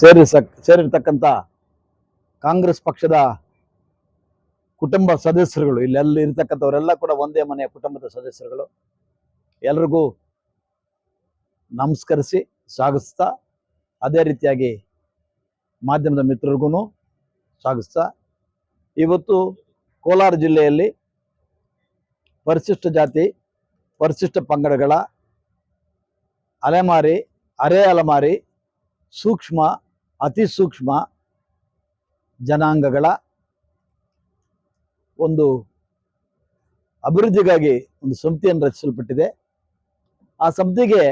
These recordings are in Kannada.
ಸೇರಿಸ, ಸೇರಿರ್ತಕ್ಕಂಥ ಕಾಂಗ್ರೆಸ್ ಪಕ್ಷದ ಕುಟುಂಬ ಸದಸ್ಯರುಗಳು, ಇಲ್ಲೆಲ್ಲ ಇರ್ತಕ್ಕಂಥವರೆಲ್ಲ ಕೂಡ ಒಂದೇ ಮನೆಯ ಕುಟುಂಬದ ಸದಸ್ಯರುಗಳು. ಎಲ್ರಿಗೂ ನಮಸ್ಕರಿಸಿ ಸಾಗಿಸ್ತಾ ಅದೇ ರೀತಿಯಾಗಿ ಮಾಧ್ಯಮದ ಮಿತ್ರರಿಗೂ ಸಾಗಿಸ್ತಾ ಇವತ್ತು ಕೋಲಾರ ಜಿಲ್ಲೆಯಲ್ಲಿ ಪರಿಶಿಷ್ಟ ಜಾತಿ, ಪರಿಶಿಷ್ಟ ಪಂಗಡಗಳ ಅಲೆಮಾರಿ, ಅರೆ ಅಲೆಮಾರಿ, ಸೂಕ್ಷ್ಮ ಅತಿ ಸೂಕ್ಷ್ಮ ಜನಾಂಗಗಳ ಒಂದು ಅಭಿವೃದ್ಧಿಗಾಗಿ ಒಂದು ಸಮಿತಿಯನ್ನು ರಚಿಸಲ್ಪಟ್ಟಿದೆ. ಆ ಸಮಿತಿಗೆ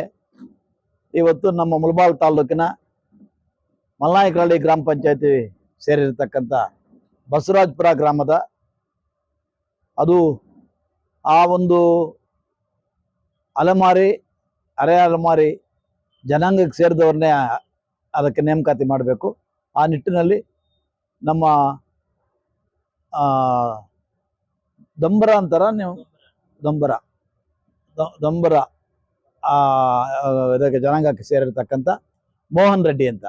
ಇವತ್ತು ನಮ್ಮ ಮುಳಬಾಲ್ ತಾಲೂಕಿನ ಮಲ್ನಾಯಕರಹಳ್ಳಿ ಗ್ರಾಮ ಪಂಚಾಯತಿ ಸೇರಿರ್ತಕ್ಕಂಥ ಬಸವರಾಜ್ಪುರ ಗ್ರಾಮದ ಅದು ಆ ಒಂದು ಅಲೆಮಾರಿ, ಅರೆ ಅಲೆಮಾರಿ ಜನಾಂಗಕ್ಕೆ ಸೇರಿದವ್ರನ್ನೇ ಅದಕ್ಕೆ ನೇಮಕಾತಿ ಮಾಡಬೇಕು. ಆ ನಿಟ್ಟಿನಲ್ಲಿ ನಮ್ಮ ದಂಬರ ಅಂತಾರ ನೀವು? ದಂಬರ ದಂಬರ ಇದಕ್ಕೆ ಜನಾಂಗಕ್ಕೆ ಸೇರಿರ್ತಕ್ಕಂಥ ಮೋಹನ್ ರೆಡ್ಡಿ ಅಂತ.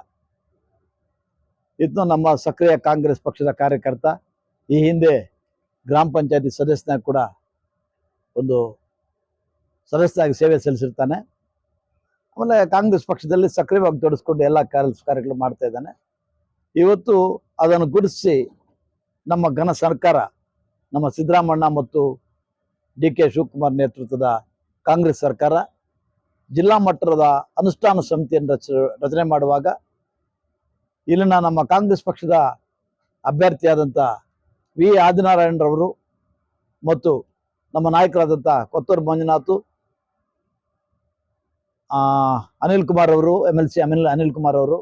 ಇದನ್ನು ನಮ್ಮ ಸಕ್ರಿಯ ಕಾಂಗ್ರೆಸ್ ಪಕ್ಷದ ಕಾರ್ಯಕರ್ತ. ಈ ಹಿಂದೆ ಗ್ರಾಮ ಪಂಚಾಯತಿ ಸದಸ್ಯನಾಗಿ ಕೂಡ ಒಂದು ಸದಸ್ಯನಾಗಿ ಸೇವೆ ಸಲ್ಲಿಸಿರ್ತಾನೆ. ಆಮೇಲೆ ಕಾಂಗ್ರೆಸ್ ಪಕ್ಷದಲ್ಲಿ ಸಕ್ರಿಯವಾಗಿ ತೊಡಸ್ಕೊಂಡು ಎಲ್ಲ ಕೆಲಸ ಕಾರ್ಯಗಳು ಮಾಡ್ತಾ ಇದ್ದಾನೆ. ಇವತ್ತು ಅದನ್ನು ಗುರುತಿಸಿ ನಮ್ಮ ಘನ ಸರ್ಕಾರ, ನಮ್ಮ ಸಿದ್ದರಾಮಣ್ಣ ಮತ್ತು ಡಿ ಕೆ ಶಿವಕುಮಾರ್ ನೇತೃತ್ವದ ಕಾಂಗ್ರೆಸ್ ಸರ್ಕಾರ, ಜಿಲ್ಲಾ ಮಟ್ಟದ ಅನುಷ್ಠಾನ ಸಮಿತಿಯನ್ನು ರಚ, ರಚನೆ ಮಾಡುವಾಗ ಇಲ್ಲಿನ ನಮ್ಮ ಕಾಂಗ್ರೆಸ್ ಪಕ್ಷದ ಅಭ್ಯರ್ಥಿಯಾದಂಥ ವಿ ಆದಿನಾರಾಯಣರವರು ಮತ್ತು ನಮ್ಮ ನಾಯಕರಾದಂಥ ಕೊತ್ತೂರು ಮಂಜುನಾಥ್ ಅನಿಲ್ ಕುಮಾರ್ ಅವರು M L C Anil Anil Kumar ಅವರು,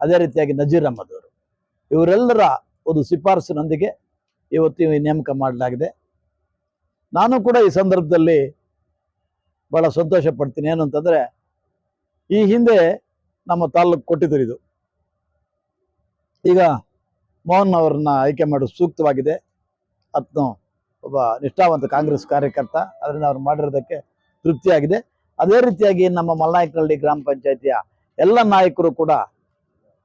ಅದೇ ರೀತಿಯಾಗಿ ನಜೀರ್ ಅಹಮದ್ ಅವರು. ಇವರೆಲ್ಲರ ಒಂದು ಶಿಫಾರಸಿನೊಂದಿಗೆ ಇವತ್ತು ನೇಮಕ ಮಾಡಲಾಗಿದೆ. ನಾನು ಕೂಡ ಈ ಸಂದರ್ಭದಲ್ಲಿ ಬಹಳ ಸಂತೋಷ ಪಡ್ತೀನಿ. ಏನು ಅಂತಂದ್ರೆ, ಈ ಹಿಂದೆ ನಮ್ಮ ತಾಲೂಕು ಕೊಟ್ಟಿದ್ದರು ಇದು. ಈಗ ಮೋಹನ್ ಅವರನ್ನ ಆಯ್ಕೆ ಮಾಡೋದು ಸೂಕ್ತವಾಗಿದೆ. ಅತ್ನು ಒಬ್ಬ ನಿಷ್ಠಾವಂತ ಕಾಂಗ್ರೆಸ್ ಕಾರ್ಯಕರ್ತ. ಅದರಿಂದ ಅವ್ರು ಮಾಡಿರೋದಕ್ಕೆ ತೃಪ್ತಿಯಾಗಿದೆ. ಅದೇ ರೀತಿಯಾಗಿ ನಮ್ಮ ಮಲ್ನಾಯಕನಹಳ್ಳಿ ಗ್ರಾಮ ಪಂಚಾಯತಿಯ ಎಲ್ಲ ನಾಯಕರು ಕೂಡ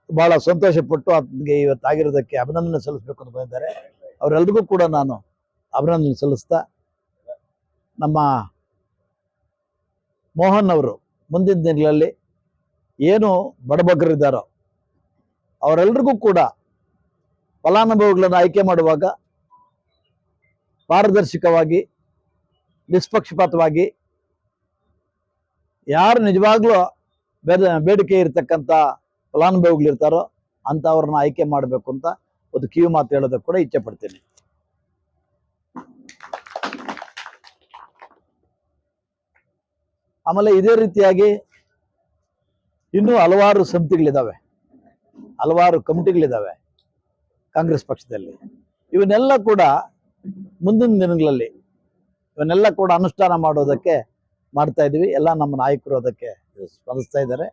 ಬಹಳ ಸಂತೋಷ ಪಟ್ಟು ಅದಕ್ಕೆ ಇವತ್ತಾಗಿರೋದಕ್ಕೆ ಅಭಿನಂದನೆ ಸಲ್ಲಿಸಬೇಕು ಅಂತ ಬಂದಿದ್ದಾರೆ. ಅವರೆಲ್ರಿಗೂ ಕೂಡ ನಾನು ಅಭಿನಂದನೆ ಸಲ್ಲಿಸ್ತಾ ನಮ್ಮ ಮೋಹನ್ ಅವರು ಮುಂದಿನ ದಿನಗಳಲ್ಲಿ ಏನು ಬಡಬಗ್ಗರಿದ್ದಾರೋ ಅವರೆಲ್ರಿಗೂ ಕೂಡ ಫಲಾನುಭವಿಗಳನ್ನು ಆಯ್ಕೆ ಮಾಡುವಾಗ ಪಾರದರ್ಶಕವಾಗಿ, ನಿಷ್ಪಕ್ಷಪಾತವಾಗಿ ಯಾರು ನಿಜವಾಗ್ಲೂ ಬೇರೆ ಬೇಡಿಕೆ ಇರತಕ್ಕಂಥ ಫಲಾನುಭವಿಗಳಿರ್ತಾರೋ ಅಂಥವ್ರನ್ನ ಆಯ್ಕೆ ಮಾಡಬೇಕು ಅಂತ ಒಂದು ಕಿವಿ ಮಾತು ಹೇಳೋದಕ್ಕೆ ಕೂಡ ಇಚ್ಛೆ ಪಡ್ತೀನಿ. ಆಮೇಲೆ ಇದೇ ರೀತಿಯಾಗಿ ಇನ್ನೂ ಹಲವಾರು ಸಮಿತಿಗಳಿದ್ದಾವೆ. ಹಲವಾರು ಕಮಿಟಿಗಳಿದ್ದಾವೆ ಕಾಂಗ್ರೆಸ್ ಪಕ್ಷದಲ್ಲಿ. ಇವನ್ನೆಲ್ಲ ಕೂಡ ಮುಂದಿನ ದಿನಗಳಲ್ಲಿ ಇವನ್ನೆಲ್ಲ ಕೂಡ ಅನುಷ್ಠಾನ ಮಾಡೋದಕ್ಕೆ ಮಾಡ್ತಾ ಇದ್ದೀವಿ. ಎಲ್ಲ ನಮ್ಮ ನಾಯಕರು ಅದಕ್ಕೆ ಸ್ಪಂದಿಸ್ತಾ ಇದ್ದಾರೆ.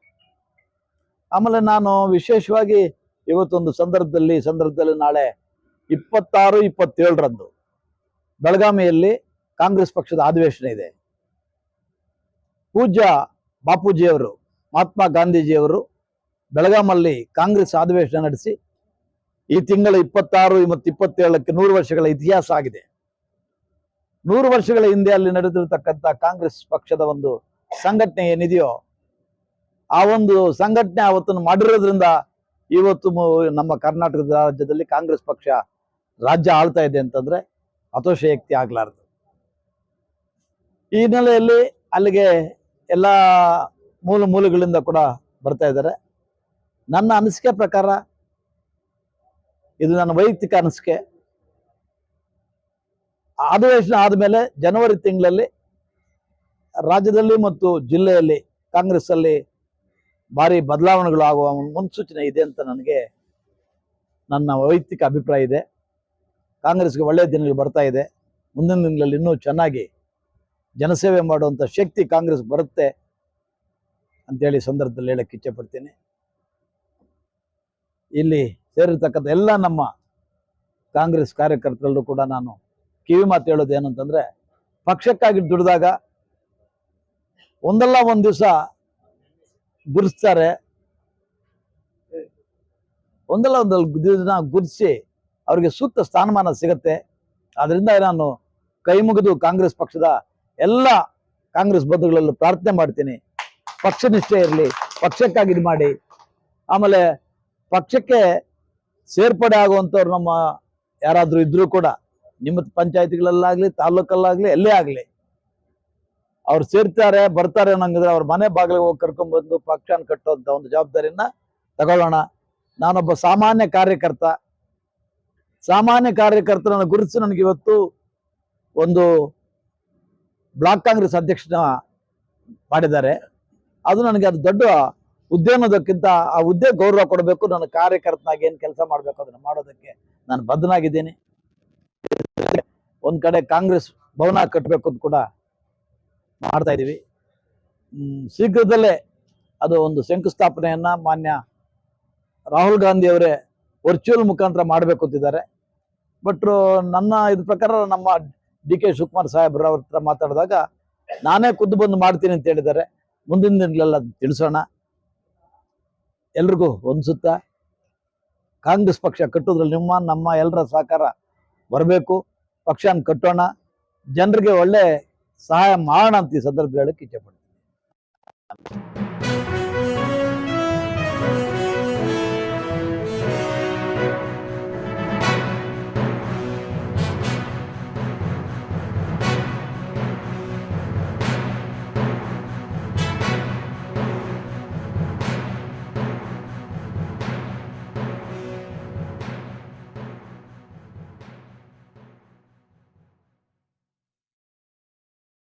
ಆಮೇಲೆ ನಾನು ವಿಶೇಷವಾಗಿ ಇವತ್ತೊಂದು ಸಂದರ್ಭದಲ್ಲಿ ಸಂದರ್ಭದಲ್ಲಿ ನಾಳೆ ಇಪ್ಪತ್ತಾರು, ಇಪ್ಪತ್ತೇಳರಂದು ಬೆಳಗಾವಿಯಲ್ಲಿ ಕಾಂಗ್ರೆಸ್ ಪಕ್ಷದ ಅಧಿವೇಶನ ಇದೆ. ಪೂಜ್ಯ ಬಾಪೂಜಿಯವರು, ಮಹಾತ್ಮ ಗಾಂಧೀಜಿಯವರು ಬೆಳಗಾಮಲ್ಲಿ ಕಾಂಗ್ರೆಸ್ ಅಧಿವೇಶನ ನಡೆಸಿ, ಈ ತಿಂಗಳ ಇಪ್ಪತ್ತಾರು ಮತ್ತು ಇಪ್ಪತ್ತೇಳಕ್ಕೆ ನೂರು ವರ್ಷಗಳ ಇತಿಹಾಸ ಆಗಿದೆ. ನೂರು ವರ್ಷಗಳ ಹಿಂದೆ ಅಲ್ಲಿ ನಡೆದಿರತಕ್ಕಂಥ ಕಾಂಗ್ರೆಸ್ ಪಕ್ಷದ ಒಂದು ಸಂಘಟನೆ ಏನಿದೆಯೋ, ಆ ಒಂದು ಸಂಘಟನೆ ಅವತ್ತು ಮಾಡಿರೋದ್ರಿಂದ ಇವತ್ತು ನಮ್ಮ ಕರ್ನಾಟಕದ ರಾಜ್ಯದಲ್ಲಿ ಕಾಂಗ್ರೆಸ್ ಪಕ್ಷ ರಾಜ್ಯ ಆಳ್ತಾ ಇದೆ ಅಂತಂದ್ರೆ ಅತೋಶಯಕ್ತಿ ಆಗ್ಲಾರ್ದು. ಈ ಹಿನ್ನೆಲೆಯಲ್ಲಿ ಅಲ್ಲಿಗೆ ಎಲ್ಲ ಮೂಲ ಮೂಲಗಳಿಂದ ಕೂಡ ಬರ್ತಾ ಇದ್ದಾರೆ. ನನ್ನ ಅನಿಸಿಕೆ ಪ್ರಕಾರ, ಇದು ನನ್ನ ವೈಯಕ್ತಿಕ ಅನಿಸಿಕೆ. ಅಧಿವೇಶನ ಆದಮೇಲೆ ಜನವರಿ ತಿಂಗಳಲ್ಲಿ ರಾಜ್ಯದಲ್ಲಿ ಮತ್ತು ಜಿಲ್ಲೆಯಲ್ಲಿ ಕಾಂಗ್ರೆಸ್ ಅಲ್ಲಿ ಭಾರಿ ಬದಲಾವಣೆಗಳು ಆಗುವ ಮುನ್ಸೂಚನೆ ಇದೆ ಅಂತ ನನಗೆ ನನ್ನ ವೈಯಕ್ತಿಕ ಅಭಿಪ್ರಾಯ ಇದೆ. ಕಾಂಗ್ರೆಸ್ಗೆ ಒಳ್ಳೆಯ ದಿನಗಳು ಬರ್ತಾ ಇದೆ. ಮುಂದಿನ ದಿನಗಳಲ್ಲಿ ಇನ್ನೂ ಚೆನ್ನಾಗಿ ಜನಸೇವೆ ಮಾಡುವಂಥ ಶಕ್ತಿ ಕಾಂಗ್ರೆಸ್ ಬರುತ್ತೆ ಅಂತೇಳಿ ಸಂದರ್ಭದಲ್ಲಿ ಹೇಳಕ್ಕೆ ಇಚ್ಛೆಪಡ್ತೀನಿ. ಇಲ್ಲಿ ಸೇರಿರ್ತಕ್ಕಂಥ ಎಲ್ಲ ನಮ್ಮ ಕಾಂಗ್ರೆಸ್ ಕಾರ್ಯಕರ್ತರಲ್ಲೂ ಕೂಡ ನಾನು ಕಿವಿ ಮಾತು ಹೇಳೋದು ಏನಂತಂದ್ರೆ, ಪಕ್ಷಕ್ಕಾಗಿ ದುಡಿದಾಗ ಒಂದಲ್ಲ ಒಂದು ದಿವಸ ಗುರುಸ್ತಾರೆ. ಒಂದಲ್ಲ ಒಂದು ದಿನ ಗುರುತಿಸಿ ಅವರಿಗೆ ಸೂಕ್ತ ಸ್ಥಾನಮಾನ ಸಿಗತ್ತೆ. ಅದರಿಂದ ನಾನು ಕೈ ಮುಗಿದು ಕಾಂಗ್ರೆಸ್ ಪಕ್ಷದ ಎಲ್ಲ ಕಾಂಗ್ರೆಸ್ ಬಂಧುಗಳಲ್ಲೂ ಪ್ರಾರ್ಥನೆ ಮಾಡ್ತೀನಿ. ಪಕ್ಷ ನಿಷ್ಠೆ ಇರಲಿ, ಪಕ್ಷಕ್ಕಾಗಿ ಇದು ಮಾಡಿ. ಆಮೇಲೆ ಪಕ್ಷಕ್ಕೆ ಸೇರ್ಪಡೆ ಆಗುವಂಥವ್ರು ನಮ್ಮ ಯಾರಾದರೂ ಇದ್ರೂ ಕೂಡ ನಿಮ್ಮ ಪಂಚಾಯತಿಗಳಲ್ಲಾಗ್ಲಿ ತಾಲೂಕಲ್ಲಾಗ್ಲಿ ಎಲ್ಲೇ ಆಗಲಿ. ಅವ್ರು ಸೇರ್ತಾರೆ, ಬರ್ತಾರೆ ಅನ್ನಂಗಿದ್ರೆ ಅವ್ರ ಮನೆ ಬಾಗಿಲಿಗೆ ಹೋಗಿ ಕರ್ಕೊಂಡ್ಬಂದು ಪಕ್ಷನ ಕಟ್ಟುವಂಥ ಒಂದು ಜವಾಬ್ದಾರಿಯನ್ನ ತಗೊಳ್ಳೋಣ. ನಾನೊಬ್ಬ ಸಾಮಾನ್ಯ ಕಾರ್ಯಕರ್ತ. ಸಾಮಾನ್ಯ ಕಾರ್ಯಕರ್ತರನ್ನು ಗುರುತಿಸಿ ನನಗೆ ಇವತ್ತು ಒಂದು ಬ್ಲಾಕ್ ಕಾಂಗ್ರೆಸ್ ಅಧ್ಯಕ್ಷನ ಮಾಡಿದ್ದಾರೆ. ಅದು ನನಗೆ ಅದು ದೊಡ್ಡ ಹುದ್ದೆ ಅನ್ನೋದಕ್ಕಿಂತ ಆ ಹುದ್ದೆ ಗೌರವ ಕೊಡಬೇಕು, ನನ್ನ ಕಾರ್ಯಕರ್ತನಾಗಿ ಏನು ಕೆಲಸ ಮಾಡಬೇಕು ಅದನ್ನು ಮಾಡೋದಕ್ಕೆ ನಾನು ಬದ್ಧನಾಗಿದ್ದೀನಿ. ಒಂದ್ ಕಡೆ ಕಾಂಗ್ರೆಸ್ ಭವನ ಕಟ್ಟಬೇಕು ಅಂತ ಕೂಡ ಮಾಡ್ತಾ ಇದ್ದೀವಿ ಶೀಘ್ರದಲ್ಲೇ ಅದು ಒಂದು ಶಂಕುಸ್ಥಾಪನೆಯನ್ನ ಮಾನ್ಯ ರಾಹುಲ್ ಗಾಂಧಿ ಅವರೇ ವರ್ಚುವಲ್ ಮುಖಾಂತರ ಮಾಡಬೇಕು ಅಂತಿದ್ದಾರೆ. ಬಟ್ ನನ್ನ ಇದ್ರ ಪ್ರಕಾರ ನಮ್ಮ ಡಿ ಕೆ ಶಿವಕುಮಾರ್ ಸಾಹೇಬ್ರ ಅವ್ರ ಹತ್ರ ಮಾತಾಡಿದಾಗ ನಾನೇ ಖುದ್ದು ಬಂದು ಮಾಡ್ತೀನಿ ಅಂತ ಹೇಳಿದ್ದಾರೆ. ಮುಂದಿನ ದಿನಗಳೆಲ್ಲ ತಿಳಿಸೋಣ. ಎಲ್ರಿಗೂ ಹೊಂದಿಸುತ್ತ ಕಾಂಗ್ರೆಸ್ ಪಕ್ಷ ಕಟ್ಟೋದ್ರಲ್ಲಿ ನಿಮ್ಮ, ನಮ್ಮ ಎಲ್ಲರ ಸಹಕಾರ ಬರಬೇಕು ಪಕ್ಷನ ಕಟ್ಟೋಣ ಜನರಿಗೆ ಒಳ್ಳೆ ಸಹಾಯ ಮಾಡೋಣ ಅಂತ ಈ ಸಂದರ್ಭ ಹೇಳಕ್ಕೆ ಇಚ್ಛೆ